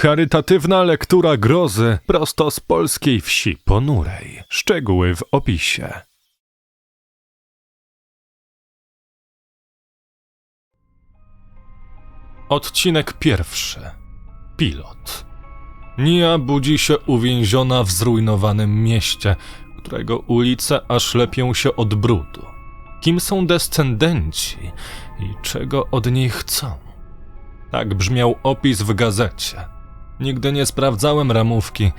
Charytatywna lektura grozy prosto z polskiej wsi ponurej. Szczegóły w opisie. Odcinek pierwszy. Pilot. Nia budzi się uwięziona w zrujnowanym mieście, którego ulice aż lepią się od brudu. Kim są descendenci i czego od niej chcą? Tak brzmiał opis w gazecie. Nigdy nie sprawdzałem ramówki,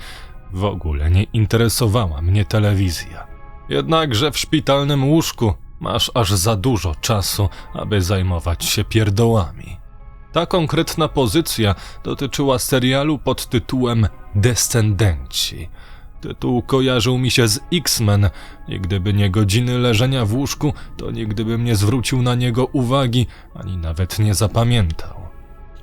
w ogóle nie interesowała mnie telewizja. Jednakże w szpitalnym łóżku masz aż za dużo czasu, aby zajmować się pierdołami. Ta konkretna pozycja dotyczyła serialu pod tytułem Descendenci. Tytuł kojarzył mi się z X-Men i gdyby nie godziny leżenia w łóżku, to nigdy bym nie zwrócił na niego uwagi, ani nawet nie zapamiętał.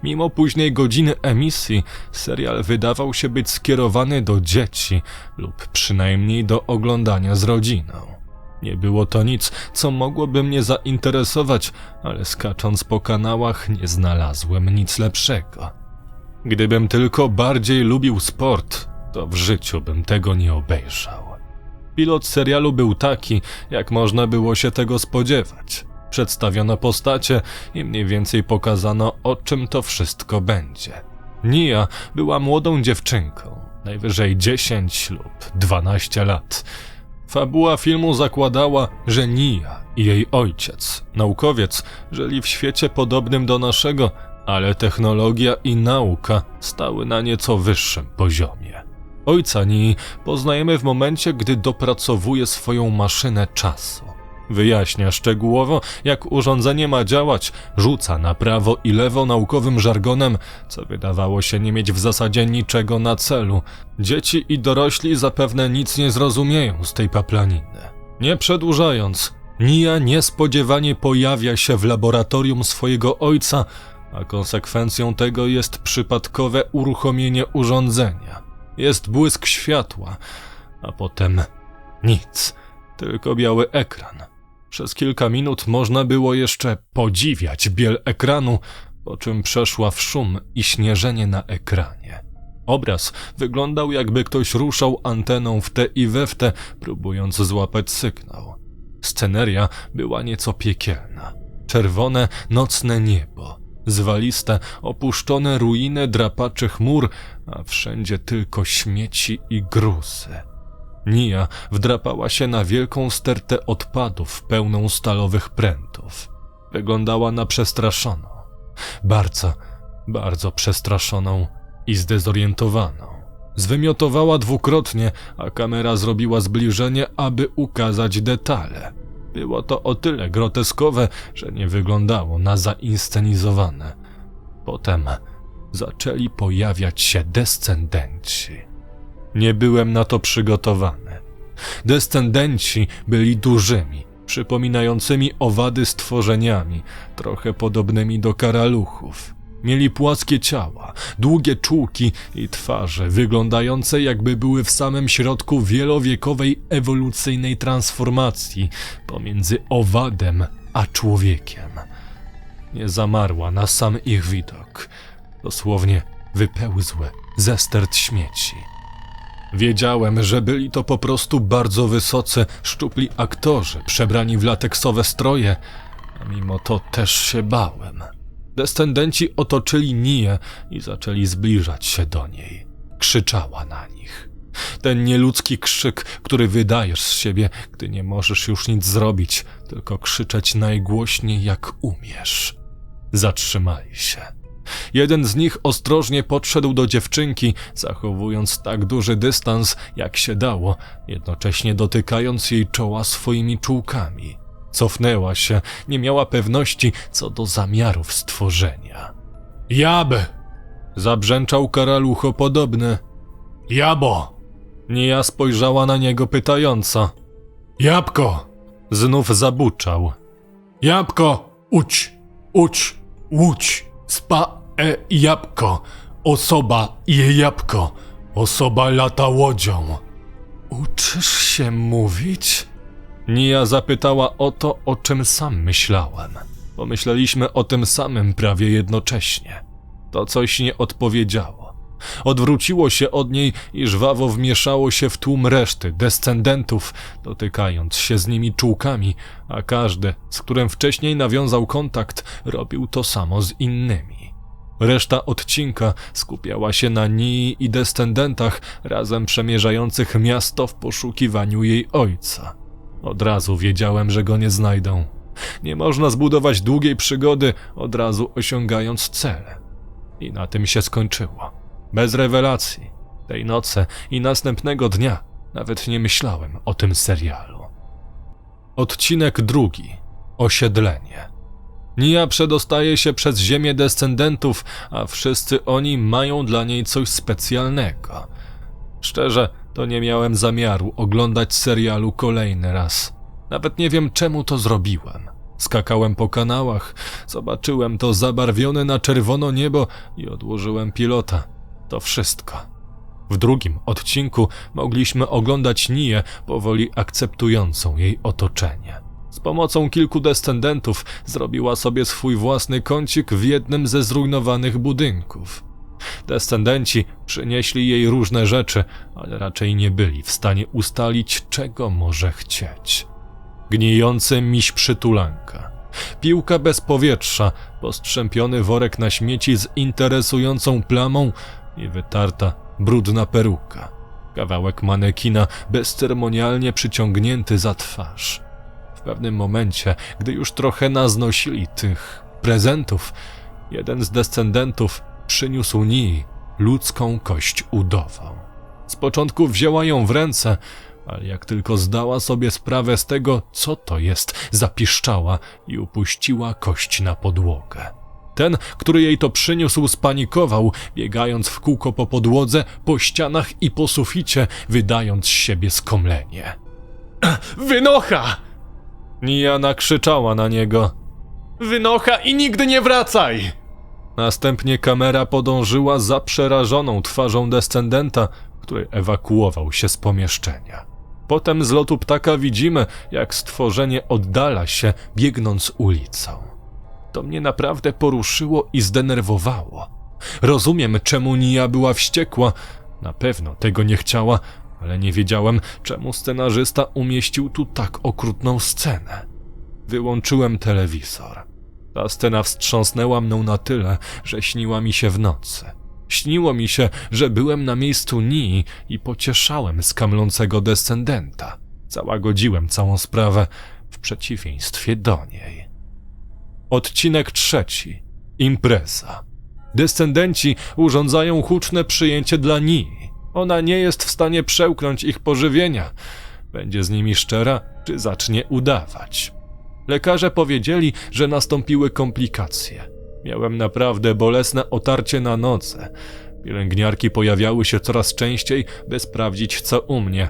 Mimo późnej godziny emisji, serial wydawał się być skierowany do dzieci lub przynajmniej do oglądania z rodziną. Nie było to nic, co mogłoby mnie zainteresować, ale skacząc po kanałach nie znalazłem nic lepszego. Gdybym tylko bardziej lubił sport, to w życiu bym tego nie obejrzał. Pilot serialu był taki, jak można było się tego spodziewać. Przedstawiono postacie i mniej więcej pokazano, o czym to wszystko będzie. Nia była młodą dziewczynką, najwyżej 10 lub 12 lat. Fabuła filmu zakładała, że Nia i jej ojciec, naukowiec, żyli w świecie podobnym do naszego, ale technologia i nauka stały na nieco wyższym poziomie. Ojca Nii poznajemy w momencie, gdy dopracowuje swoją maszynę czasu. Wyjaśnia szczegółowo, jak urządzenie ma działać, rzuca na prawo i lewo naukowym żargonem, co wydawało się nie mieć w zasadzie niczego na celu. Dzieci i dorośli zapewne nic nie zrozumieją z tej paplaniny. Nie przedłużając, Nia niespodziewanie pojawia się w laboratorium swojego ojca, a konsekwencją tego jest przypadkowe uruchomienie urządzenia. Jest błysk światła, a potem nic, tylko biały ekran. Przez kilka minut można było jeszcze podziwiać biel ekranu, po czym przeszła w szum i śnieżenie na ekranie. Obraz wyglądał jakby ktoś ruszał anteną w te i we w te, próbując złapać sygnał. Sceneria była nieco piekielna. Czerwone, nocne niebo, zwaliste, opuszczone ruiny drapaczy chmur, a wszędzie tylko śmieci i gruzy. Nia wdrapała się na wielką stertę odpadów pełną stalowych prętów. Wyglądała na przestraszoną. Bardzo, bardzo przestraszoną i zdezorientowaną. Zwymiotowała dwukrotnie, a kamera zrobiła zbliżenie, aby ukazać detale. Było to o tyle groteskowe, że nie wyglądało na zainscenizowane. Potem zaczęli pojawiać się descendenci. Nie byłem na to przygotowany. Descendenci byli dużymi, przypominającymi owady stworzeniami, trochę podobnymi do karaluchów. Mieli płaskie ciała, długie czułki i twarze, wyglądające jakby były w samym środku wielowiekowej ewolucyjnej transformacji pomiędzy owadem a człowiekiem. Nie zamarła na sam ich widok. Dosłownie wypełzły ze stert śmieci. Wiedziałem, że byli to po prostu bardzo wysoce szczupli aktorzy, przebrani w lateksowe stroje, a mimo to też się bałem. Descendenci otoczyli Nię i zaczęli zbliżać się do niej. Krzyczała na nich. Ten nieludzki krzyk, który wydajesz z siebie, gdy nie możesz już nic zrobić, tylko krzyczeć najgłośniej jak umiesz. Zatrzymali się. Jeden z nich ostrożnie podszedł do dziewczynki, zachowując tak duży dystans, jak się dało, jednocześnie dotykając jej czoła swoimi czułkami. Cofnęła się, nie miała pewności co do zamiarów stworzenia. Jab! Zabrzęczał karalucho podobny. Jabo! Nia spojrzała na niego pytająco. Jabłko! Znów zabuczał. Jabłko! Uć! Uć! Łódź! Spa e jabłko! Osoba je jabłko! Osoba lata łodzią! Uczysz się mówić? Nia zapytała o to, o czym sam myślałem. Pomyśleliśmy o tym samym prawie jednocześnie. To coś nie odpowiedziało. Odwróciło się od niej i żwawo wmieszało się w tłum reszty descendentów, dotykając się z nimi czułkami, a każdy, z którym wcześniej nawiązał kontakt, robił to samo z innymi. Reszta odcinka skupiała się na Nii i descendentach razem przemierzających miasto w poszukiwaniu jej ojca. Od razu wiedziałem, że go nie znajdą. Nie można zbudować długiej przygody, od razu osiągając cel. I na tym się skończyło. Bez rewelacji. Tej nocy i następnego dnia nawet nie myślałem o tym serialu. Odcinek drugi. Osiedlenie. Nia przedostaje się przez ziemię descendentów, a wszyscy oni mają dla niej coś specjalnego. Szczerze, to nie miałem zamiaru oglądać serialu kolejny raz. Nawet nie wiem, czemu to zrobiłem. Skakałem po kanałach, zobaczyłem to zabarwione na czerwono niebo i odłożyłem pilota. To wszystko. W drugim odcinku mogliśmy oglądać Nię powoli akceptującą jej otoczenie. Z pomocą kilku descendentów zrobiła sobie swój własny kącik w jednym ze zrujnowanych budynków. Descendenci przynieśli jej różne rzeczy, ale raczej nie byli w stanie ustalić, czego może chcieć. Gnijący miś przytulanka, piłka bez powietrza, postrzępiony worek na śmieci z interesującą plamą i wytarta, brudna peruka, kawałek manekina bezceremonialnie przyciągnięty za twarz. W pewnym momencie, gdy już trochę naznosili tych prezentów, jeden z descendentów przyniósł Nii ludzką kość udową. Z początku wzięła ją w ręce, ale jak tylko zdała sobie sprawę z tego, co to jest, zapiszczała i upuściła kość na podłogę. Ten, który jej to przyniósł, spanikował, biegając w kółko po podłodze, po ścianach i po suficie, wydając z siebie skomlenie. Wynocha! Nia nakrzyczała na niego. Wynocha i nigdy nie wracaj! Następnie kamera podążyła za przerażoną twarzą descendenta, który ewakuował się z pomieszczenia. Potem z lotu ptaka widzimy, jak stworzenie oddala się, biegnąc ulicą. To mnie naprawdę poruszyło i zdenerwowało. Rozumiem, czemu Nia była wściekła. Na pewno tego nie chciała, ale nie wiedziałem, czemu scenarzysta umieścił tu tak okrutną scenę. Wyłączyłem telewizor. Ta scena wstrząsnęła mną na tyle, że śniła mi się w nocy. Śniło mi się, że byłem na miejscu Nii i pocieszałem skamlącego descendenta. Załagodziłem całą sprawę w przeciwieństwie do niej. Odcinek trzeci. Impreza. Descendenci urządzają huczne przyjęcie dla Nii. Ona nie jest w stanie przełknąć ich pożywienia. Będzie z nimi szczera, czy zacznie udawać. Lekarze powiedzieli, że nastąpiły komplikacje. Miałem naprawdę bolesne otarcie na nodze. Pielęgniarki pojawiały się coraz częściej, by sprawdzić co u mnie.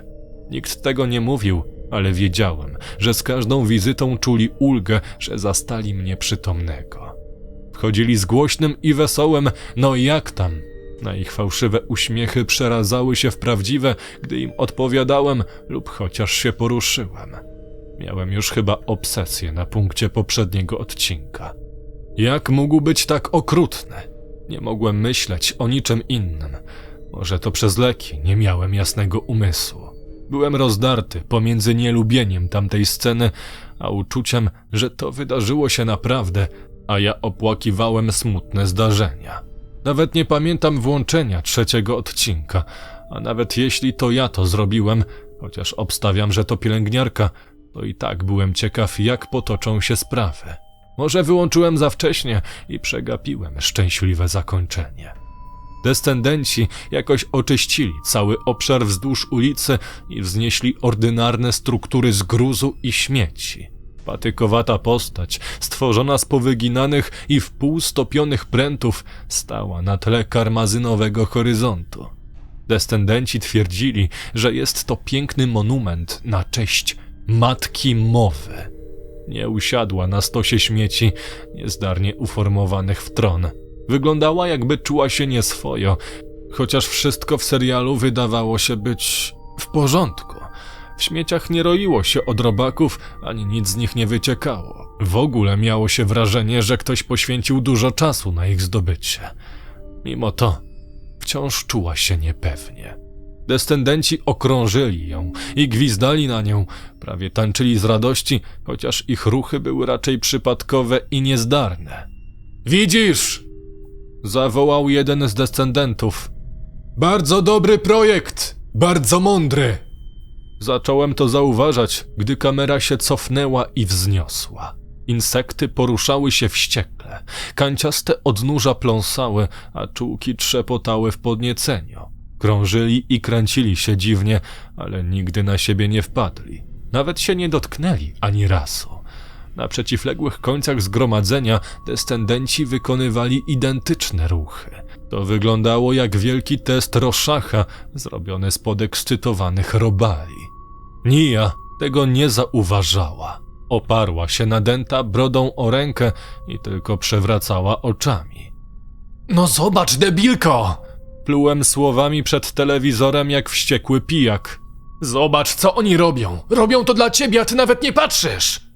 Nikt tego nie mówił, ale wiedziałem, że z każdą wizytą czuli ulgę, że zastali mnie przytomnego. Wchodzili z głośnym i wesołym, no jak tam? Na ich fałszywe uśmiechy przeradzały się w prawdziwe, gdy im odpowiadałem lub chociaż się poruszyłem. Miałem już chyba obsesję na punkcie poprzedniego odcinka. Jak mógł być tak okrutny? Nie mogłem myśleć o niczym innym. Może to przez leki, nie miałem jasnego umysłu. Byłem rozdarty pomiędzy nielubieniem tamtej sceny, a uczuciem, że to wydarzyło się naprawdę, a ja opłakiwałem smutne zdarzenia. Nawet nie pamiętam włączenia trzeciego odcinka, a nawet jeśli to ja to zrobiłem, chociaż obstawiam, że to pielęgniarka, to i tak byłem ciekaw, jak potoczą się sprawy. Może wyłączyłem za wcześnie i przegapiłem szczęśliwe zakończenie. Descendenci jakoś oczyścili cały obszar wzdłuż ulicy i wznieśli ordynarne struktury z gruzu i śmieci. Patykowata postać, stworzona z powyginanych i wpółstopionych prętów, stała na tle karmazynowego horyzontu. Descendenci twierdzili, że jest to piękny monument na cześć Matki Mowy. Nie usiadła na stosie śmieci, niezdarnie uformowanych w tron. Wyglądała jakby czuła się nieswojo, chociaż wszystko w serialu wydawało się być w porządku. W śmieciach nie roiło się od robaków, ani nic z nich nie wyciekało. W ogóle miało się wrażenie, że ktoś poświęcił dużo czasu na ich zdobycie. Mimo to wciąż czuła się niepewnie. Descendenci okrążyli ją i gwizdali na nią, prawie tańczyli z radości, chociaż ich ruchy były raczej przypadkowe i niezdarne. Widzisz! zawołał jeden z descendentów. Bardzo dobry projekt, bardzo mądry. Zacząłem to zauważać, gdy kamera się cofnęła i wzniosła. Insekty poruszały się wściekle, kanciaste odnóża pląsały, a czułki trzepotały w podnieceniu. Krążyli i kręcili się dziwnie, ale nigdy na siebie nie wpadli. Nawet się nie dotknęli ani razu. Na przeciwległych końcach zgromadzenia descendenci wykonywali identyczne ruchy. To wyglądało jak wielki test Roszacha zrobiony z podekscytowanych robali. Nia tego nie zauważała. Oparła się na denta brodą o rękę i tylko przewracała oczami. No zobacz, debilko! Plułem słowami przed telewizorem jak wściekły pijak. Zobacz, co oni robią! Robią to dla ciebie, a ty nawet nie patrzysz!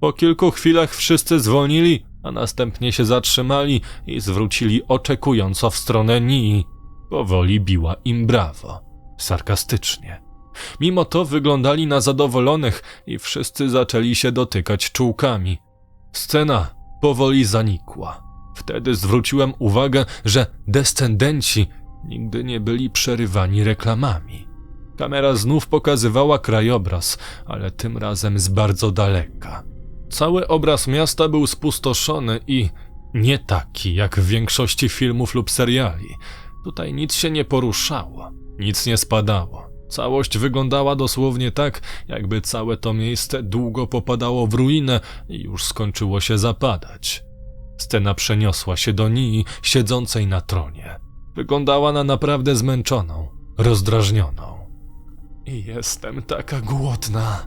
Po kilku chwilach wszyscy zwolnili, a następnie się zatrzymali i zwrócili oczekująco w stronę Nii. Powoli biła im brawo, sarkastycznie. Mimo to wyglądali na zadowolonych i wszyscy zaczęli się dotykać czułkami. Scena powoli zanikła. Wtedy zwróciłem uwagę, że descendenci nigdy nie byli przerywani reklamami. Kamera znów pokazywała krajobraz, ale tym razem z bardzo daleka. Cały obraz miasta był spustoszony i nie taki jak w większości filmów lub seriali. Tutaj nic się nie poruszało, nic nie spadało. Całość wyglądała dosłownie tak, jakby całe to miejsce długo popadało w ruinę i już skończyło się zapadać. Scena przeniosła się do Nii, siedzącej na tronie. Wyglądała na naprawdę zmęczoną, rozdrażnioną. I jestem taka głodna.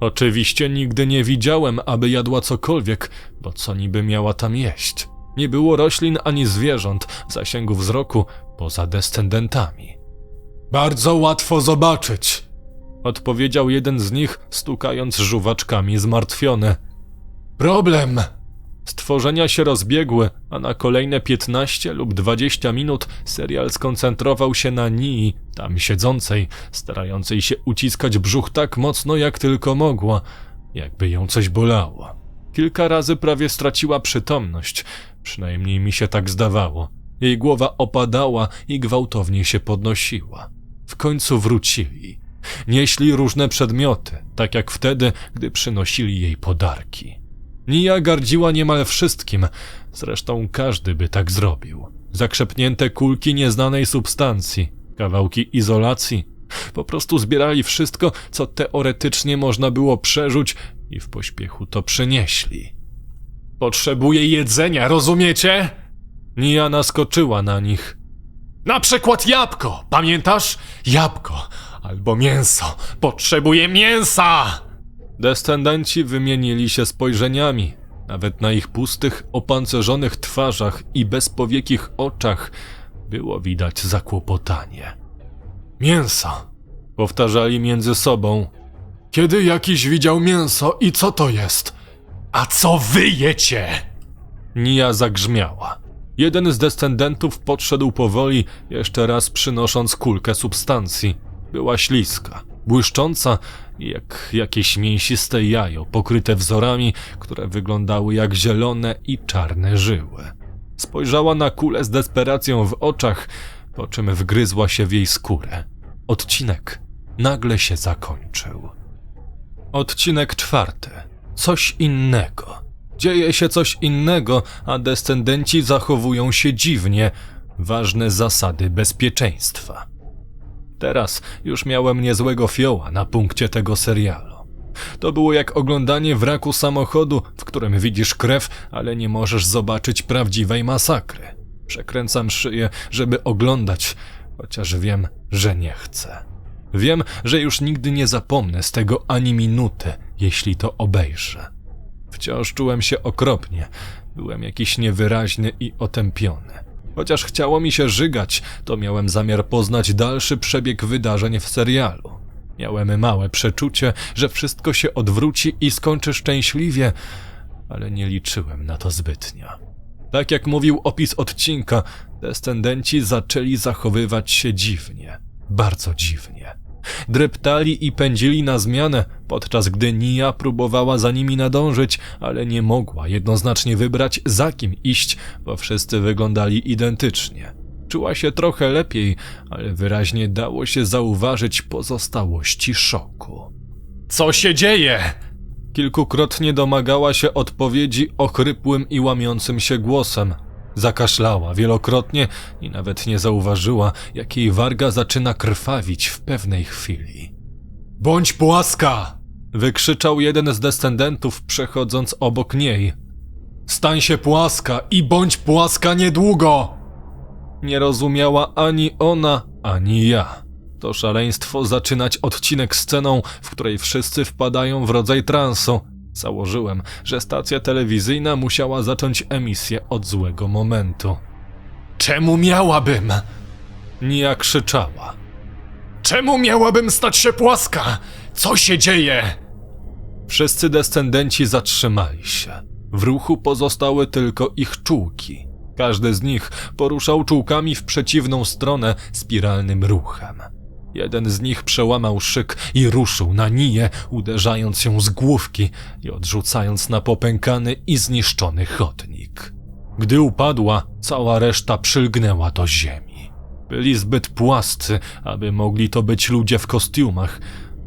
Oczywiście nigdy nie widziałem, aby jadła cokolwiek, bo co niby miała tam jeść? Nie było roślin ani zwierząt w zasięgu wzroku poza descendentami. Bardzo łatwo zobaczyć, odpowiedział jeden z nich, stukając żuwaczkami zmartwione. Problem! Stworzenia się rozbiegły, a na kolejne 15 lub 20 minut serial skoncentrował się na Nii, tam siedzącej, starającej się uciskać brzuch tak mocno jak tylko mogła, jakby ją coś bolało. Kilka razy prawie straciła przytomność, przynajmniej mi się tak zdawało. Jej głowa opadała i gwałtownie się podnosiła. W końcu wrócili. Nieśli różne przedmioty, tak jak wtedy, gdy przynosili jej podarki. Nia gardziła niemal wszystkim, zresztą każdy by tak zrobił. Zakrzepnięte kulki nieznanej substancji, kawałki izolacji. Po prostu zbierali wszystko, co teoretycznie można było przerzuć i w pośpiechu to przynieśli. Potrzebuję jedzenia, rozumiecie? Nia naskoczyła na nich. Na przykład jabłko, pamiętasz? Jabłko albo mięso. Potrzebuję mięsa! Descendenci wymienili się spojrzeniami. Nawet na ich pustych, opancerzonych twarzach i bezpowiekich oczach było widać zakłopotanie. Mięsa, powtarzali między sobą. Kiedy jakiś widział mięso i co to jest? A co wy jecie? Nia zagrzmiała. Jeden z descendentów podszedł powoli, jeszcze raz przynosząc kulkę substancji. Była śliska, błyszcząca jak jakieś mięsiste jajo pokryte wzorami, które wyglądały jak zielone i czarne żyły. Spojrzała na kulę z desperacją w oczach, po czym wgryzła się w jej skórę. Odcinek nagle się zakończył. Odcinek czwarty. Coś innego. Dzieje się coś innego, a descendenci zachowują się dziwnie. Ważne zasady bezpieczeństwa. Teraz już miałem niezłego fioła na punkcie tego serialu. To było jak oglądanie wraku samochodu, w którym widzisz krew, ale nie możesz zobaczyć prawdziwej masakry. Przekręcam szyję, żeby oglądać, chociaż wiem, że nie chcę. Wiem, że już nigdy nie zapomnę z tego ani minuty, jeśli to obejrzę. Wciąż czułem się okropnie. Byłem jakiś niewyraźny i otępiony. Chociaż chciało mi się żygać, to miałem zamiar poznać dalszy przebieg wydarzeń w serialu. Miałem małe przeczucie, że wszystko się odwróci i skończy szczęśliwie, ale nie liczyłem na to zbytnio. Tak jak mówił opis odcinka, descendenci zaczęli zachowywać się dziwnie. Bardzo dziwnie. Dreptali i pędzili na zmianę, podczas gdy Nia próbowała za nimi nadążyć, ale nie mogła jednoznacznie wybrać za kim iść, bo wszyscy wyglądali identycznie. Czuła się trochę lepiej, ale wyraźnie dało się zauważyć pozostałości szoku. Co się dzieje? Kilkukrotnie domagała się odpowiedzi ochrypłym i łamiącym się głosem. Zakaszlała wielokrotnie i nawet nie zauważyła, jak jej warga zaczyna krwawić w pewnej chwili. Bądź płaska! wykrzyczał jeden z descendentów, przechodząc obok niej. Stań się płaska i bądź płaska niedługo! Nie rozumiała ani ona, ani ja. To szaleństwo zaczynać odcinek sceną, w której wszyscy wpadają w rodzaj transu. Założyłem, że stacja telewizyjna musiała zacząć emisję od złego momentu. Czemu miałabym? Nia krzyczała. Czemu miałabym stać się płaska? Co się dzieje? Wszyscy descendenci zatrzymali się. W ruchu pozostały tylko ich czułki. Każdy z nich poruszał czułkami w przeciwną stronę spiralnym ruchem. Jeden z nich przełamał szyk i ruszył na Niję, uderzając ją z główki i odrzucając na popękany i zniszczony chodnik. Gdy upadła, cała reszta przylgnęła do ziemi. Byli zbyt płascy, aby mogli to być ludzie w kostiumach.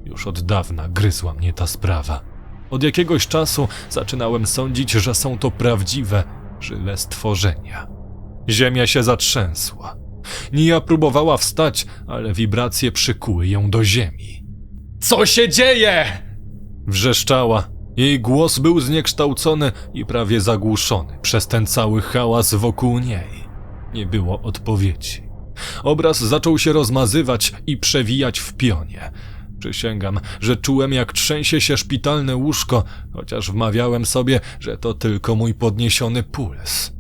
Już od dawna gryzła mnie ta sprawa. Od jakiegoś czasu zaczynałem sądzić, że są to prawdziwe, żywe stworzenia. Ziemia się zatrzęsła. Nia próbowała wstać, ale wibracje przykuły ją do ziemi. Co się dzieje? Wrzeszczała. Jej głos był zniekształcony i prawie zagłuszony przez ten cały hałas wokół niej. Nie było odpowiedzi. Obraz zaczął się rozmazywać i przewijać w pionie. Przysięgam, że czułem jak trzęsie się szpitalne łóżko, chociaż wmawiałem sobie, że to tylko mój podniesiony puls.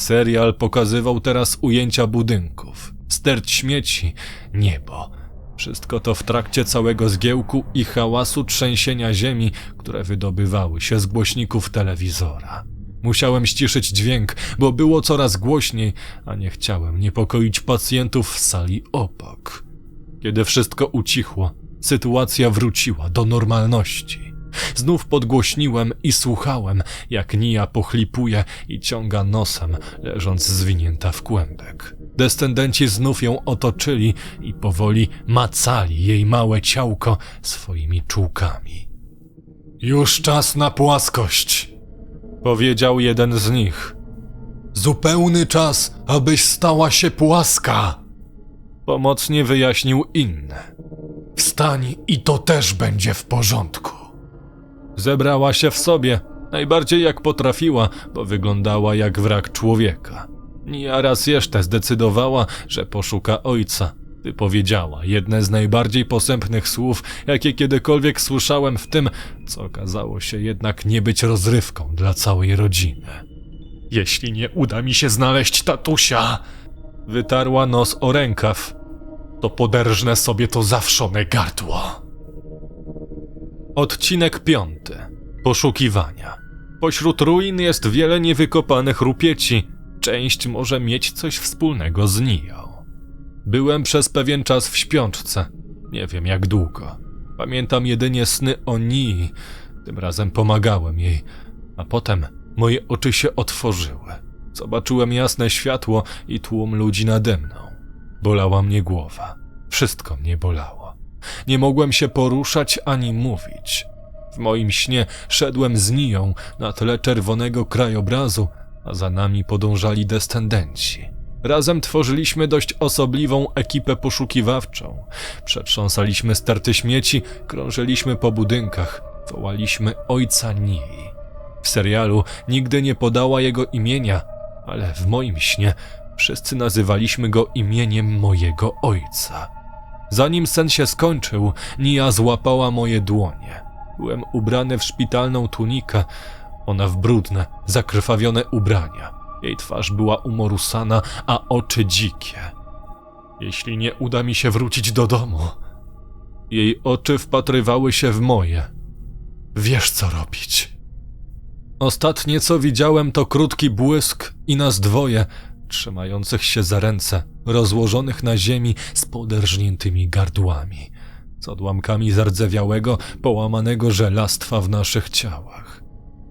Serial pokazywał teraz ujęcia budynków, sterć śmieci, niebo. Wszystko to w trakcie całego zgiełku i hałasu trzęsienia ziemi, które wydobywały się z głośników telewizora. Musiałem ściszyć dźwięk, bo było coraz głośniej, a nie chciałem niepokoić pacjentów w sali obok. Kiedy wszystko ucichło, sytuacja wróciła do normalności. Znów podgłośniłem i słuchałem, jak Nia pochlipuje i ciąga nosem, leżąc zwinięta w kłębek. Descendenci znów ją otoczyli i powoli macali jej małe ciałko swoimi czułkami. Już czas na płaskość, powiedział jeden z nich. Zupełny czas, abyś stała się płaska. Pomocnie wyjaśnił inny. Wstań i to też będzie w porządku. Zebrała się w sobie, najbardziej jak potrafiła, bo wyglądała jak wrak człowieka. Nia raz jeszcze zdecydowała, że poszuka ojca. Wypowiedziała jedne z najbardziej posępnych słów, jakie kiedykolwiek słyszałem w tym, co okazało się jednak nie być rozrywką dla całej rodziny. Jeśli nie uda mi się znaleźć tatusia, wytarła nos o rękaw, to poderżnę sobie to zawszone gardło. Odcinek piąty. Poszukiwania. Pośród ruin jest wiele niewykopanych rupieci. Część może mieć coś wspólnego z Nią. Byłem przez pewien czas w śpiączce. Nie wiem jak długo. Pamiętam jedynie sny o Nii. Tym razem pomagałem jej. A potem moje oczy się otworzyły. Zobaczyłem jasne światło i tłum ludzi nade mną. Bolała mnie głowa. Wszystko mnie bolało. Nie mogłem się poruszać ani mówić. W moim śnie szedłem z Nią na tle czerwonego krajobrazu, a za nami podążali descendenci. Razem tworzyliśmy dość osobliwą ekipę poszukiwawczą. Przetrząsaliśmy sterty śmieci, krążyliśmy po budynkach, wołaliśmy ojca Nii. W serialu nigdy nie podała jego imienia, ale w moim śnie wszyscy nazywaliśmy go imieniem mojego ojca. Zanim sen się skończył, Nia złapała moje dłonie. Byłem ubrany w szpitalną tunikę, ona w brudne, zakrwawione ubrania. Jej twarz była umorusana, a oczy dzikie. Jeśli nie uda mi się wrócić do domu. Jej oczy wpatrywały się w moje. Wiesz co robić. Ostatnie co widziałem to krótki błysk i nas dwoje, trzymających się za ręce, rozłożonych na ziemi z poderżniętymi gardłami, z odłamkami zardzewiałego, połamanego żelastwa w naszych ciałach.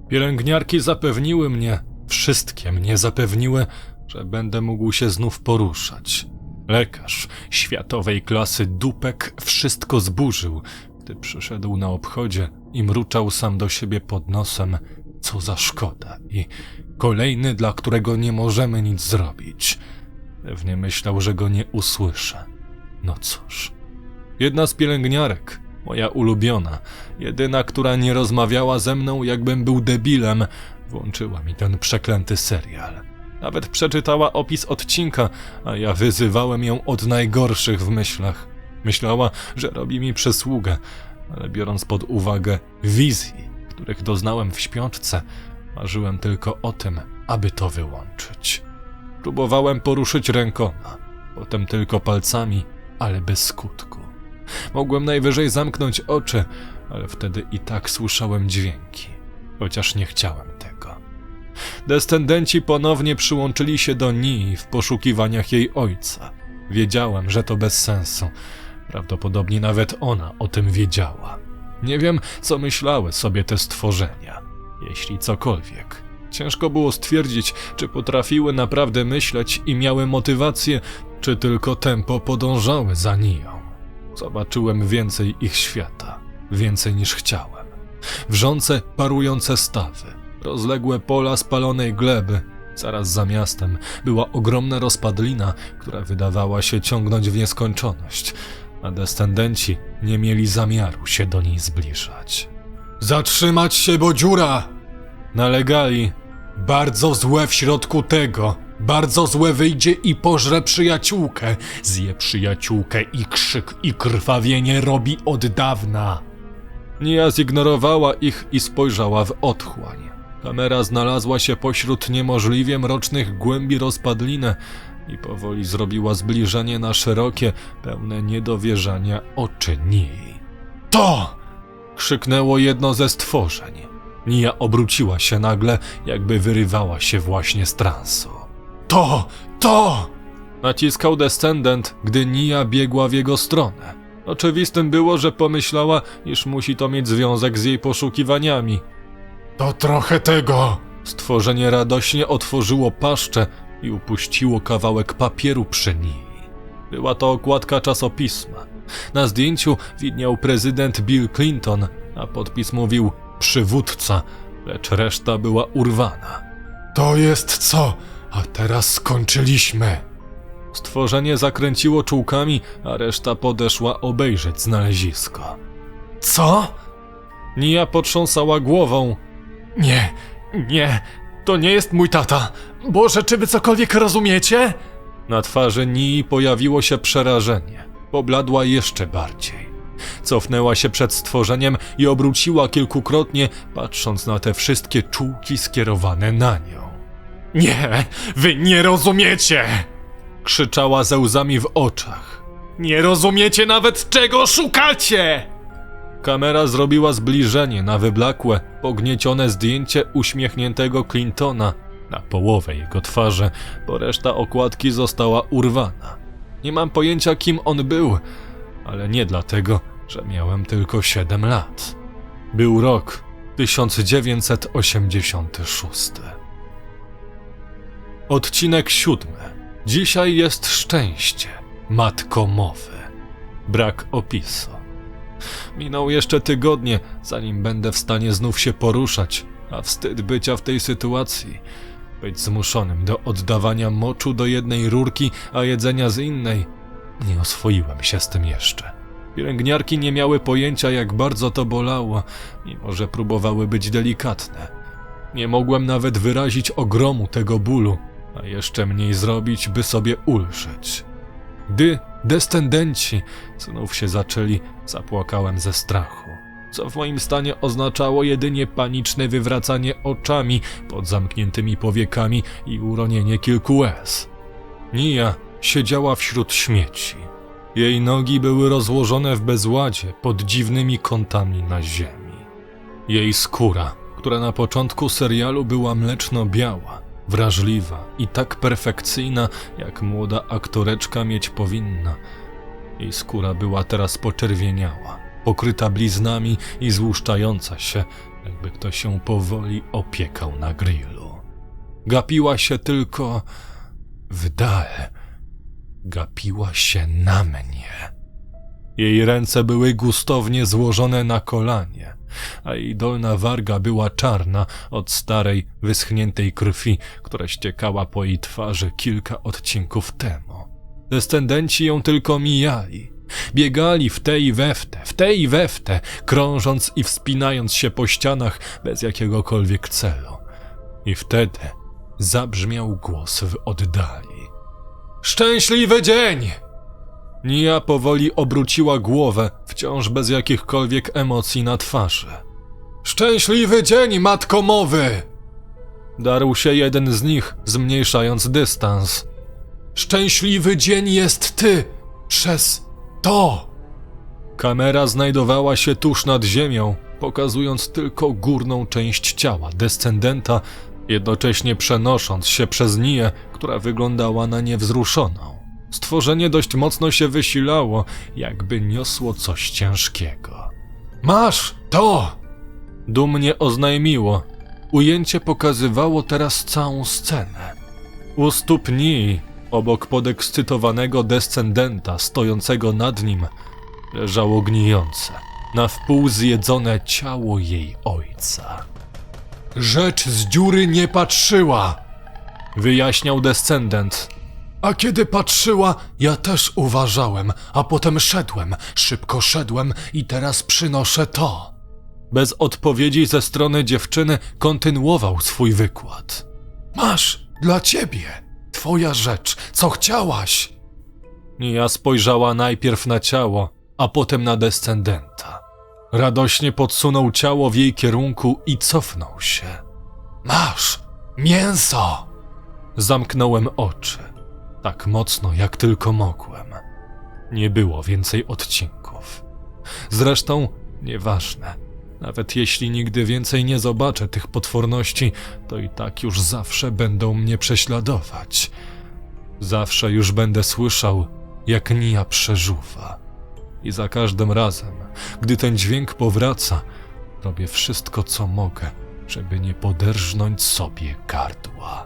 Pielęgniarki zapewniły mnie, wszystkie mnie zapewniły, że będę mógł się znów poruszać. Lekarz światowej klasy Dupek wszystko zburzył, gdy przyszedł na obchodzie i mruczał sam do siebie pod nosem, co za szkoda i kolejny, dla którego nie możemy nic zrobić. Pewnie myślał, że go nie usłyszę. No cóż. Jedna z pielęgniarek, moja ulubiona, jedyna, która nie rozmawiała ze mną, jakbym był debilem, włączyła mi ten przeklęty serial. Nawet przeczytała opis odcinka, a ja wyzywałem ją od najgorszych w myślach. Myślała, że robi mi przysługę, ale biorąc pod uwagę wizji, których doznałem w śpiączce, marzyłem tylko o tym, aby to wyłączyć. Próbowałem poruszyć rękoma, potem tylko palcami, ale bez skutku. Mogłem najwyżej zamknąć oczy, ale wtedy i tak słyszałem dźwięki, chociaż nie chciałem tego. Descendenci ponownie przyłączyli się do Nii w poszukiwaniach jej ojca. Wiedziałem, że to bez sensu. Prawdopodobnie nawet ona o tym wiedziała. Nie wiem, co myślały sobie te stworzenia, jeśli cokolwiek. Ciężko było stwierdzić, czy potrafiły naprawdę myśleć i miały motywację, czy tylko tempo podążały za Nią. Zobaczyłem więcej ich świata, więcej niż chciałem. Wrzące, parujące stawy, rozległe pola spalonej gleby. Zaraz za miastem była ogromna rozpadlina, która wydawała się ciągnąć w nieskończoność, a descendenci nie mieli zamiaru się do niej zbliżać. Zatrzymać się, bo dziura! Nalegali. Bardzo złe w środku tego. Bardzo złe wyjdzie i pożre przyjaciółkę. Zje przyjaciółkę i krzyk i krwawienie robi od dawna. Nia zignorowała ich i spojrzała w otchłań. Kamera znalazła się pośród niemożliwie mrocznych głębi rozpadliny i powoli zrobiła zbliżenie na szerokie, pełne niedowierzania oczy Nii. To! krzyknęło jedno ze stworzeń. Nia obróciła się nagle, jakby wyrywała się właśnie z transu. To! To! Naciskał descendent, gdy Nia biegła w jego stronę. Oczywistym było, że pomyślała, iż musi to mieć związek z jej poszukiwaniami. To trochę tego! Stworzenie radośnie otworzyło paszczę i upuściło kawałek papieru przy Nii. Była to okładka czasopisma. Na zdjęciu widniał prezydent Bill Clinton, a podpis mówił przywódca, lecz reszta była urwana. To jest co? A teraz skończyliśmy. Stworzenie zakręciło czułkami, a reszta podeszła obejrzeć znalezisko. Co? Nia potrząsała głową. Nie, nie, to nie jest mój tata. Boże, czy wy cokolwiek rozumiecie? Na twarzy Nii pojawiło się przerażenie. Pobladła jeszcze bardziej. Cofnęła się przed stworzeniem i obróciła kilkukrotnie, patrząc na te wszystkie czułki skierowane na nią. Nie, wy nie rozumiecie! Krzyczała ze łzami w oczach. Nie rozumiecie nawet czego szukacie! Kamera zrobiła zbliżenie na wyblakłe, pogniecione zdjęcie uśmiechniętego Clintona na połowę jego twarzy, bo reszta okładki została urwana. Nie mam pojęcia, kim on był, ale nie dlatego, że miałem tylko 7 lat. Był rok 1986. Odcinek siódmy. Dzisiaj jest szczęście, matko mowy. Brak opisu. Minął jeszcze tygodnie, zanim będę w stanie znów się poruszać, a wstyd bycia w tej sytuacji. Być zmuszonym do oddawania moczu do jednej rurki, a jedzenia z innej. Nie oswoiłem się z tym jeszcze. Pielęgniarki nie miały pojęcia, jak bardzo to bolało, mimo że próbowały być delikatne. Nie mogłem nawet wyrazić ogromu tego bólu, a jeszcze mniej zrobić, by sobie ulżyć. Gdy descendenci znów się zaczęli, zapłakałem ze strachu, co w moim stanie oznaczało jedynie paniczne wywracanie oczami pod zamkniętymi powiekami i uronienie kilku łez. Nia siedziała wśród śmieci. Jej nogi były rozłożone w bezładzie pod dziwnymi kątami na ziemi. Jej skóra, która na początku serialu była mleczno-biała, wrażliwa i tak perfekcyjna, jak młoda aktoreczka mieć powinna. Jej skóra była teraz poczerwieniała, pokryta bliznami i złuszczająca się, jakby ktoś się powoli opiekał na grillu. Gapiła się tylko w dal. Gapiła się na mnie. Jej ręce były gustownie złożone na kolanie, a jej dolna warga była czarna od starej, wyschniętej krwi, która ściekała po jej twarzy kilka odcinków temu. Descendenci ją tylko mijali. Biegali w te i we w te, w te i krążąc i wspinając się po ścianach bez jakiegokolwiek celu. I wtedy zabrzmiał głos w oddali. Szczęśliwy dzień! Nia powoli obróciła głowę, wciąż bez jakichkolwiek emocji na twarzy. Szczęśliwy dzień, matko mowy! Darł się jeden z nich, zmniejszając dystans. Szczęśliwy dzień jest ty, przez to! Kamera znajdowała się tuż nad ziemią, pokazując tylko górną część ciała descendenta, jednocześnie przenosząc się przez Nię, która wyglądała na niewzruszoną. Stworzenie dość mocno się wysilało, jakby niosło coś ciężkiego. Masz to! Dumnie oznajmiło. Ujęcie pokazywało teraz całą scenę. U stóp Nii, obok podekscytowanego descendenta stojącego nad nim, leżało gnijące, na wpół zjedzone ciało jej ojca. Rzecz z dziury nie patrzyła, wyjaśniał descendent. A kiedy patrzyła, ja też uważałem, a potem szedłem, szybko szedłem i teraz przynoszę to. Bez odpowiedzi ze strony dziewczyny kontynuował swój wykład. Masz, dla ciebie, twoja rzecz, co chciałaś. Nia spojrzała najpierw na ciało, a potem na descendenta. Radośnie podsunął ciało w jej kierunku i cofnął się. Masz, mięso! Zamknąłem oczy tak mocno, jak tylko mogłem. Nie było więcej odcinków. Zresztą nieważne. Nawet jeśli nigdy więcej nie zobaczę tych potworności, to i tak już zawsze będą mnie prześladować. Zawsze już będę słyszał, jak Nia przeżuwa. I za każdym razem, gdy ten dźwięk powraca, robię wszystko, co mogę, żeby nie poderżnąć sobie gardła.